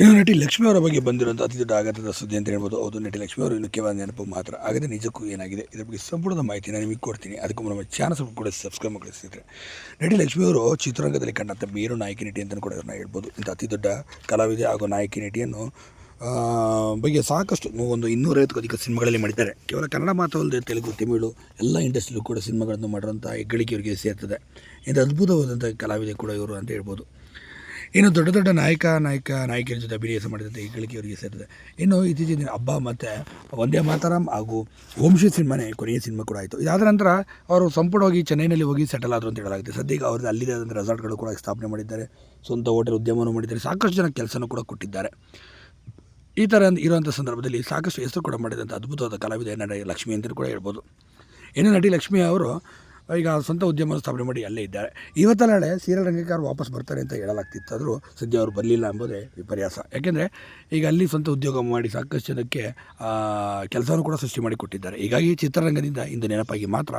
ಇನ್ನು ನಟಿ ಲಕ್ಷ್ಮಿ ಅವರ ಬಗ್ಗೆ ಬಂದಿರುವಂಥ ಅತಿ ದೊಡ್ಡ ಆಘಾತದ ಸುದ್ದಿ ಅಂತ ಹೇಳ್ಬೋದು. ಹೌದು, ನಟಿ ಲಕ್ಷ್ಮಿ ಅವರು ಇನ್ನು ಕೇವಲ ನೆನಪು ಮಾತ್ರ. ಆಗದೆ ನಿಜಕ್ಕೂ ಏನಾಗಿದೆ? ಇದರ ಬಗ್ಗೆ ಸಂಪೂರ್ಣ ಮಾಹಿತಿ ನಾನು ನಿಮಗೆ ಕೊಡ್ತೀನಿ. ಅದಕ್ಕೂ ನಮ್ಮ ಚಾನಲ್ ಕೂಡ ಸಬ್ಸ್ಕ್ರೈಬ್ ಮಾಡಿಸಿದ್ರೆ ನಟಿ ಲಕ್ಷ್ಮಿ ಅವರು ಚಿತ್ರರಂಗದಲ್ಲಿ ಕಂಡಂಥ ಮೇರು ನಾಯಕಿ ನಟಿ ಅಂತ ಕೂಡ ಇದನ್ನು ಹೇಳ್ಬೋದು. ಇಂಥ ಅತಿ ದೊಡ್ಡ ಕಲಾವಿದೆ ಹಾಗೂ ನಾಯಕಿ ನಟಿಯನ್ನು ಬಗ್ಗೆ ಸಾಕಷ್ಟು ಒಂದು ಇನ್ನೂರೈವತ್ತಕ್ಕೂ ಅಧಿಕ ಸಿನಿಮಾಗಳಲ್ಲಿ ಮಾಡಿದ್ದಾರೆ. ಕೇವಲ ಕನ್ನಡ ಮಾತ್ರವಲ್ಲದೆ ತೆಲುಗು, ತಮಿಳು ಎಲ್ಲ ಇಂಡಸ್ಟ್ರಿಯಲ್ಲೂ ಕೂಡ ಸಿನಿಮಾಗಳನ್ನು ಮಾಡಿರೋಂಥ ಹೆಗ್ಗಳಿಕೆ ಇವರಿಗೆ ಸೇರ್ತದೆ. ಇಂಥ ಅದ್ಭುತವಾದಂಥ ಕಲಾವಿದೆ ಕೂಡ ಇವರು ಅಂತ ಹೇಳ್ಬೋದು. ಇನ್ನು ದೊಡ್ಡ ದೊಡ್ಡ ನಾಯಕ ನಾಯಕ, ನಾಯಕಿಯರ ಜೊತೆ ಅಭಿನಯಸ ಮಾಡಿದಂಥ ಹೆಗ್ಗಳಿಕೆ ಸೇರಿದೆ. ಇನ್ನು ಇತ್ತೀಚಿನ ದಿನ ಹಬ್ಬ ಮತ್ತು ಒಂದೇ ಮಾತಾರಾಮ್ ಹಾಗೂ ವಂಶಿ ಸಿನಿಮಾನೇ ಕೊನೆಯ ಸಿನಿಮಾ ಕೂಡ ಆಯಿತು. ಇದಾದ ನಂತರ ಅವರು ಸಂಪೂರ್ಣವಾಗಿ ಚೆನ್ನೈನಲ್ಲಿ ಹೋಗಿ ಸೆಟಲ್ ಆದರು ಅಂತ ಹೇಳಲಾಗುತ್ತೆ. ಸದ್ಯಕ್ಕೆ ಅವರು ಅವ್ರದ್ದು ಅಲ್ಲಿದೆ ಆದಂಥ ರೆಸಾರ್ಟ್ಗಳು ಕೂಡ ಸ್ಥಾಪನೆ ಮಾಡಿದ್ದಾರೆ. ಸ್ವಂತ ಹೋಟೆಲ್ ಉದ್ಯಮವನ್ನು ಮಾಡಿದ್ದಾರೆ. ಸಾಕಷ್ಟು ಜನ ಕೆಲಸನೂ ಕೂಡ ಕೊಟ್ಟಿದ್ದಾರೆ. ಈ ಥರ ಇರುವಂಥ ಸಂದರ್ಭದಲ್ಲಿ ಸಾಕಷ್ಟು ಹೆಸರು ಕೂಡ ಮಾಡಿದಂಥ ಅದ್ಭುತವಾದ ಕಲಾವಿದ ನಟಿ ಲಕ್ಷ್ಮಿ ಅಂತ ಕೂಡ ಹೇಳ್ಬೋದು. ಇನ್ನು ನಟಿ ಲಕ್ಷ್ಮಿ ಅವರು ಈಗ ಸ್ವಂತ ಉದ್ಯಮ ಸ್ಥಾಪನೆ ಮಾಡಿ ಅಲ್ಲೇ ಇದ್ದಾರೆ. ಇವತ್ತ ನಾಳೆ ಸೀರಿಯಲ್ ರಂಗಕ್ಕೆ ವಾಪಸ್ ಬರ್ತಾರೆ ಅಂತ ಹೇಳಲಾಗ್ತಿತ್ತು ಆದರೂ ಸದ್ಯ ಅವರು ಬರಲಿಲ್ಲ ಎಂಬುದೇ ವಿಪರ್ಯಾಸ. ಯಾಕೆಂದರೆ ಈಗ ಅಲ್ಲಿ ಸ್ವಂತ ಉದ್ಯೋಗ ಮಾಡಿ ಸಾಕಷ್ಟು ಜನಕ್ಕೆ ಕೆಲಸವನ್ನು ಕೂಡ ಸೃಷ್ಟಿ ಮಾಡಿ ಕೊಟ್ಟಿದ್ದಾರೆ ಹೀಗಾಗಿ ಚಿತ್ರರಂಗದಿಂದ ಇಂದು ನೆನಪಾಗಿ ಮಾತ್ರ